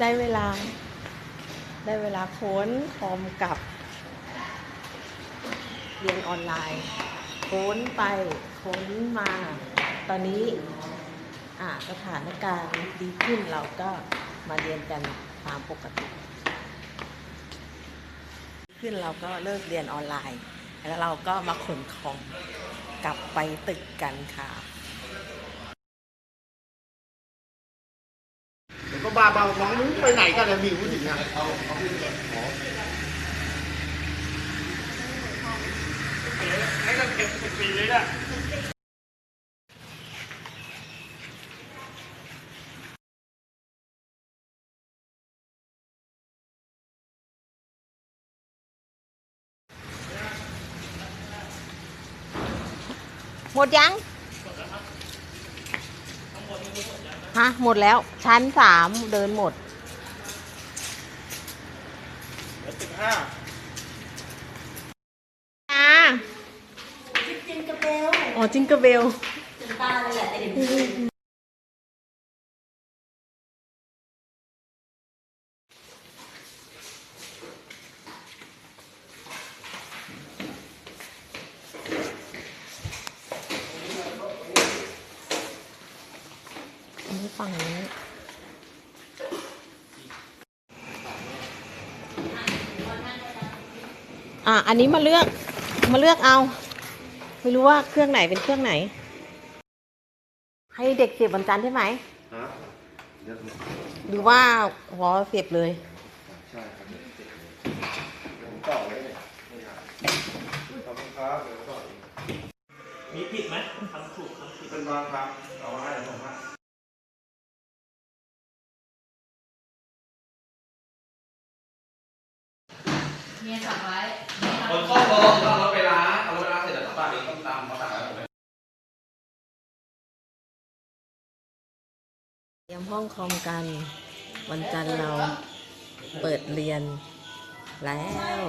ได้เวลา ได้เวลาค้นคอมกับเรียนออนไลน์ค้นไปค้นมา ตอนนี้อ่าสถานการณ์ดีขึ้นเราก็มาเรียนกันตามปกติ ขึ้นเราก็เลิกเรียนออนไลน์ แล้วเราก็มาขนคอมกลับไปตึกกันค่ะ บ้าบ้าน้องมึงไปไหนกันเนี่ยมีผู้หญิงอะให้กันเก็บสิบปีเลยเนี่ยหมดยัง ฮะ หมดแล้ว ชั้นสามเดินหมดสิบห้าอ่าจิงกระเบล อ๋อจิงกระเบลอันนี้ ฝั่งนี้อะอันนี้มาเลือกมาเลือกเอา ไม่รู้ว่าเครื่องไหนเป็นเครื่องไหน ให้เด็กเสียบบนจันทร์ใช่ไหมฮะเดี๋ยวหรือว่าหัวเสียบเลยใช่ครับเดี๋ยวผมต่อเลยเนี่ยนี่ครับขอบคุณครับเดี๋ยวต่ออีกมีผิดไหมทำถูกทำผิดเป็นบางครับเอาให้ผมฮะ คนเข้าโรงเอารถไปล้างเอารถไปล้างเสร็จแล้วกลับบ้านเองต้องตามเขาตัดอะไรผมเลยเตรียมห้องคอมกัน วันจันทร์เราเปิดเรียนแล้ว